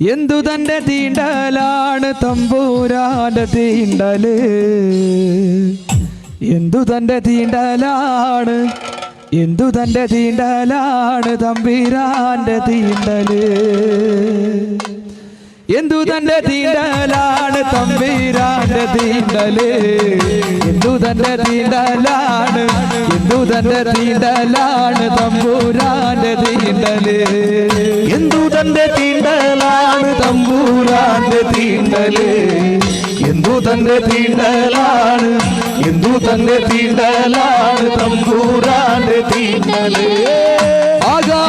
എന്തു തന്റെ തീണ്ടലാണ് തമ്പൂരാന്റെ തീണ്ടൽ? എന്തു തന്റെ തീണ്ടലാണ് എന്തു തന്റെ തീണ്ടലാണ് തമ്പീരാന്റെ തീണ്ടൽ? എന്തു തന്റെ തീണ്ടലാണ് തമ്പീരാന്റെ തീണ്ടൽ? എന്തു തന്റെ തീണ്ടലാണ് എന്തു തന്റെ തീണ്ടലാണ് തമ്പൂരാന്റെ തീണ്ടൽ? എന്തു തന്റെ തീണ്ടലാണ് തമ്പൂരാന്റെ തീണ്ടൽ? എന്തു തന്റെ തീണ്ടലാണ് എന്തു തന്റെ തീണ്ടലാണ് തമ്പൂരാന്റെ തീണ്ടൽ?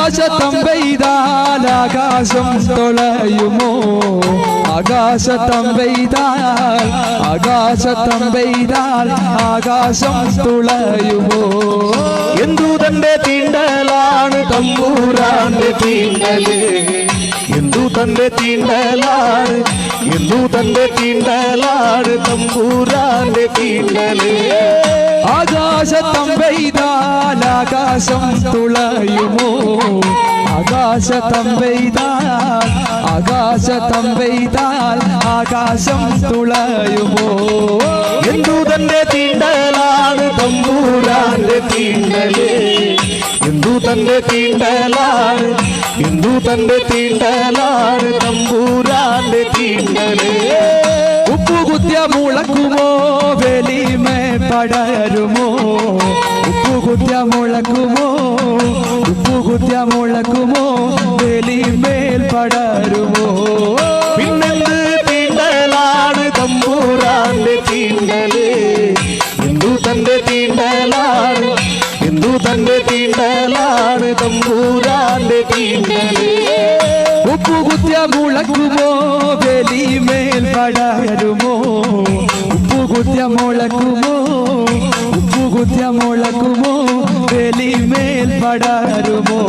ആകാശത്തം പെയ്താൽ ആകാശം തുളയുമോ? ആകാശത്തം പെയ്താൽ ആകാശത്തം പെയ്താൽ ആകാശം തുളയുമോ? എന്തു തന്റെ തീണ്ടലാണ് തമ്പൂരാന്റെ തീണ്ടൽ? എന്തു തന്റെ തീണ്ടലാണ് എന്തു തന്റെ തീണ്ടലാണ് തമ്പൂരാന്റെ തീണ്ടൽ? ആകാശത്തം പെയ്താൽ ആകാശം തുളയുമോ? ആകാശ തമ്പെയ്താൽ ആകാശ തമ്പെയ്താൽ ആകാശം തുളയുമോ? എന്തു തന്റെ തീണ്ടലാണ് തമ്പൂരാന്റെ തീണ്ടലേ. എന്തു തന്റെ തീണ്ടലാണ് എന്തു തന്റെ തീണ്ടലാണ് തമ്പൂരാന്റെ തീണ്ടലേ. ഉപ്പുകുത്തിയ മുളക്കുമോ? വെളിമേ പടരുമോ? ഉപ്പുകുത്തിയ മുളക്കുമോ? ഉപ്പുകുത്തിയ മുളക്കുമോ? വെളിമേൽ പടരുമോ? പിന്നെന്ത് തീണ്ടലാണ് തമ്പൂരാന്റെ തീണ്ടൽ? ഹിന്ദു തന്റെ തീണ്ടലാണ്? ഹിന്ദു തന്റെ തീണ്ടലാണ് തമ്പൂരാന്റെ തീണ്ടൽ? ഉപ്പുകുത്തിയ മുളക്കുമോ? പടരുമോ? മുളക്കുമോ? ഉപ്പുകുത്തിയ മുളക്കുമോ? വെളിമേൽ പടരുമോ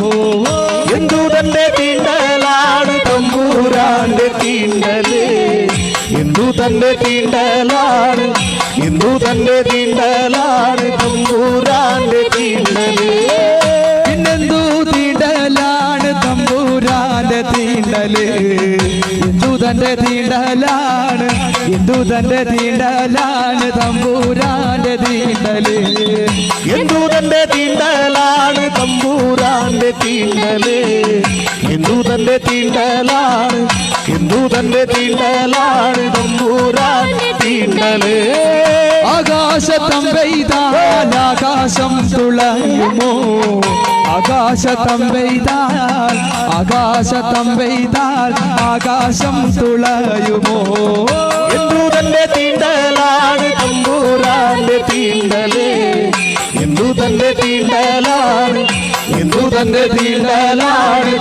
എന്തു തന്റെ തീണ്ടലാണ് തമ്പൂരാന്റെ തീണ്ടൽ എന്തു തന്റെ തീണ്ടലാണ് എന്തു തന്റെ തീണ്ടലാണ് തമ്പൂരാന്റെ തീണ്ടൽ പിന്നെന്തു തീണ്ടലാണ് തമ്പൂരാന്റെ തീണ്ടൽ? എന്തു തന്റെ തീണ്ടലാണ് എന്തു തന്റെ തീണ്ടലാണ് തമ്പൂരാന്റെ തമ്പൂരാന്റെ തീണ്ടൽ. ഹിന്ദു തന്റെ തീണ്ടലാണ്? ഹിന്ദു തന്റെ തീണ്ടലാണ്? തമ്പൂരാ തീണ്ടൽ. ആകാശത്തം പെയ്താൽ ആകാശം തുളയുമോ? ആകാശത്തം പെയ്താൽ ആകാശത്തം പെയ്താൽ ആകാശം തുളയുമോ? ഹിന്ദു തന്റെ തീണ്ടലാണ്? തമ്പൂരാന്റെ തീണ്ടലേ. ഹിന്ദു തന്റെ തീണ്ടലാണ്? എന്തു തന്റെ തീണ്ടലാണ്